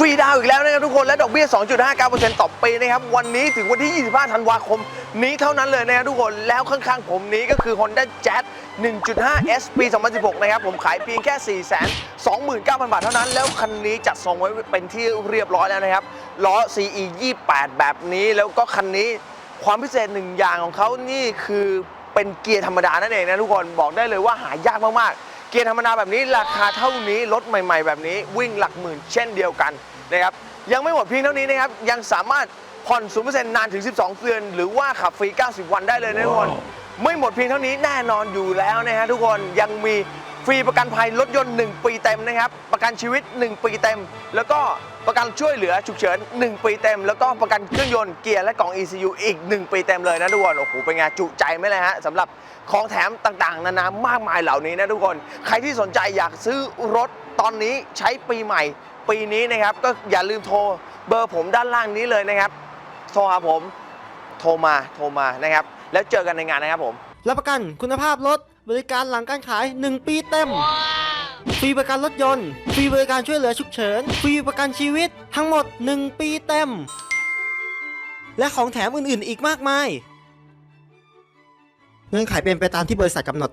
ฟรีดาวอีกแล้วนะครับทุกคนและดอกเบี้ย 2.59%ต่อปีนะครับวันนี้ถึงวันที่ 25 ธันวาคม นี้เท่านั้นเลยนะครับทุกคนแล้วข้างๆผมนี้ก็คือ Honda Jazz 1.5 S ปี 2016 นะครับ ผมขายเพียงแค่ 429,000 บาทเท่านั้น แล้วคันนี้จัดส่งไว้เป็นที่เรียบร้อยแล้วนะครับล้อ CE 28 แบบนี้ แล้วก็คันนี้ความพิเศษหนึ่งอย่างของเขานี่คือเป็นเกียร์ธรรมดานั่นเองนะทุกคนบอกได้เลยว่าหายากมากๆ เกียร์ธรรมดาแบบนี้ราคาเท่านี้รถใหม่ ๆ แบบนี้วิ่งหลักหมื่นเช่นเดียวกันนะครับยังไม่หมดเพียงเท่านี้นะครับยังสามารถผ่อน0%นานถึง 12 เดือน หรือว่าขับฟรี 90 วันได้เลยนะทุกคน ไม่หมดเพียงเท่านี้แน่นอนอยู่แล้วนะฮะทุกคนยังมี ฟรีประกันภัยรถยนต์ 1 ปีเต็มนะครับ ประกันชีวิต 1 ปีเต็ม แล้วก็ประกันช่วยเหลือฉุกเฉิน 1 ปีเต็ม แล้วก็ประกันเครื่องยนต์เกียร์และกล่อง ECU อีก 1 ปีเต็มเลยนะทุกคน โอ้โห เป็นไงจุใจไหมเลยฮะสำหรับของแถมต่างๆ นานามากมายเหล่านี้นะทุกคน ใครที่สนใจอยากซื้อรถตอนนี้ใช้ปีใหม่ ปีนี้นะครับ ก็อย่าลืมโทรเบอร์ผมด้านล่างนี้เลยนะครับ โทรหาผม โทรมา โทรมานะครับ แล้วเจอกันในงานนะครับผม รับประกันคุณภาพรถบริการหลังการขาย 1 ปีเต็ม ฟรีประกันรถยนต์ ฟรีบริการช่วยเหลือฉุกเฉิน ฟรีประกันชีวิต ทั้งหมด 1 ปีเต็ม และของแถมอื่นๆ อีกมากมาย เงื่อนไขเป็นไปตามที่บริษัทกำหนด